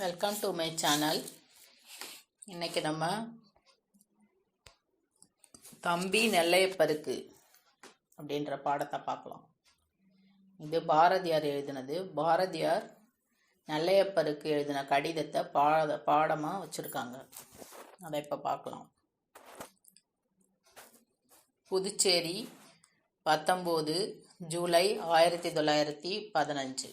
Welcome to my channel இன்னைக்கு நம்ம தம்பி நெல்லையப்பருக்கு அப்படின்ற பாடத்தை பார்க்கலாம். இது பாரதியார் எழுதினது. பாரதியார் நெல்லையப்பருக்கு எழுதின கடிதத்தை பாட பாடமாக வச்சுருக்காங்க. அதை இப்போ பார்க்கலாம். புதுச்சேரி பத்தொம்போது ஜூலை ஆயிரத்தி தொள்ளாயிரத்தி பதினஞ்சு.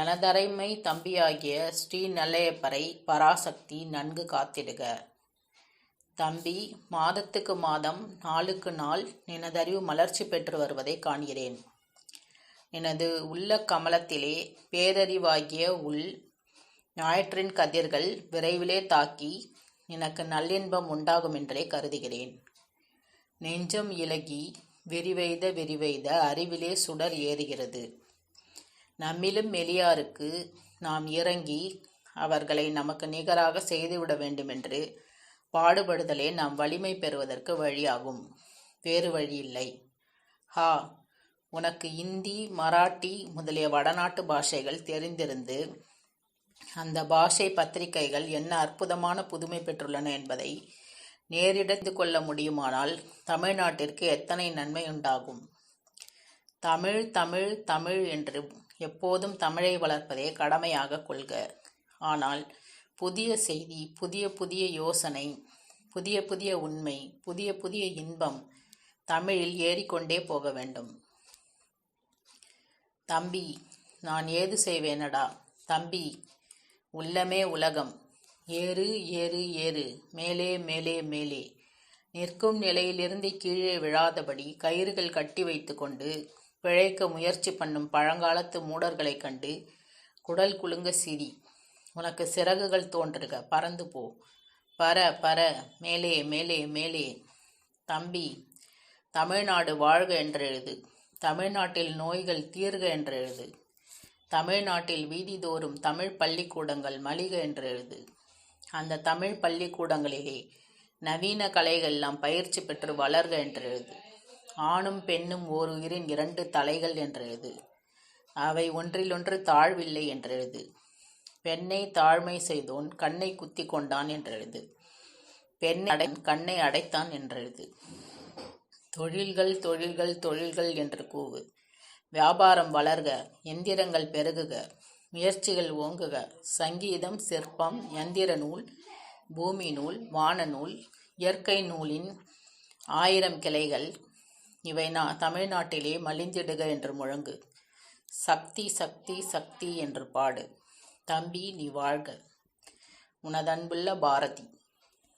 எனதரைமை தம்பியாகிய ஸ்ரீ நல்லையப்பரை பராசக்தி நன்கு காத்திடுக. தம்பி மாதத்துக்கு மாதம் நாளுக்கு நாள் நினதறிவு மலர்ச்சி பெற்று வருவதை காண்கிறேன். எனது உள்ள கமலத்திலே பேரறிவாகிய உள் ஞாயிற்றின் கதிர்கள் விரைவிலே தாக்கி எனக்கு நல்லின்பம் உண்டாகும் என்றே கருதுகிறேன். நெஞ்சம் இலகி விரிவெய்த விரிவெய்த அறிவிலே சுடர் ஏறுகிறது. நம்மிலும் மெலியாருக்கு நாம் இறங்கி அவர்களை நமக்கு நிகராக செய்துவிட வேண்டுமென்று பாடுபடுதலே நாம் வலிமை பெறுவதற்கு வழியாகும். வேறு வழியில்லை. ஹா உனக்கு இந்தி மராட்டி முதலிய வடநாட்டு பாஷைகள் தெரிந்திருந்து அந்த பாஷை பத்திரிகைகள் என்ன அற்புதமான புதுமை பெற்றுள்ளன என்பதை நேரிடந்து கொள்ள முடியுமானால் தமிழ்நாட்டிற்கு எத்தனை நன்மை உண்டாகும்? தமிழ் தமிழ் தமிழ் என்று எப்போதும் தமிழை வளர்ப்பதே கடமையாக கொள்க. ஆனால் புதிய செய்தி புதிய புதிய யோசனை புதிய புதிய உண்மை புதிய புதிய இன்பம் தமிழில் ஏறிக்கொண்டே போக வேண்டும். தம்பி நான் ஏது செய்வேனடா? தம்பி உள்ளமே உலகம். ஏறு ஏறு ஏறு. மேலே மேலே மேலே. நிற்கும் நிலையிலிருந்து கீழே விழாதபடி கயிறுகள் கட்டி வைத்துக்கொண்டு பிழைக்க முயற்சி பண்ணும் பழங்காலத்து மூடர்களைக் கண்டு குடல் குலுங்க சிரி. உனக்கு சிறகுகள் தோன்றுக பறந்து போ. பர பர மேலே மேலே மேலே. தம்பி தமிழ்நாடு வாழ்க என்றெழுது. தமிழ்நாட்டில் நோய்கள் தீர்க என்றெழுது. தமிழ்நாட்டில் வீதிதோறும் தமிழ் பள்ளிக்கூடங்கள் மலிக என்றெழுது. அந்த தமிழ் பள்ளிக்கூடங்களிலே நவீன கலைகள் எல்லாம் பயிற்சி பெற்று வளர்க என்றெழுது. ஆணும் பெண்ணும் ஓர் உயிரின் இரண்டு தலைகள் என்றெழுது. அவை ஒன்றிலொன்று தாழ்வில்லை என்றெழுது. பெண்ணை தாழ்மை செய்தோன் கண்ணை குத்தி கொண்டான் என்றெழுது. பெண்ணை அடை கண்ணை அடைத்தான் என்றெழுது. தொழில்கள் தொழில்கள் தொழில்கள் என்று கூவு. வியாபாரம் வளர்க எந்திரங்கள் பெருகுக முயற்சிகள் ஓங்குக சங்கீதம் சிற்பம் எந்திர நூல் பூமி நூல் வான நூல் இயற்கை நூலின் ஆயிரம் கிளைகள் இவை நா தமிழ்நாட்டிலே மலிந்திடுக என்று முழங்கு. சக்தி சக்தி சக்தி என்று பாடு. தம்பி நீ வாழ்க. உனதன்புள்ள பாரதி.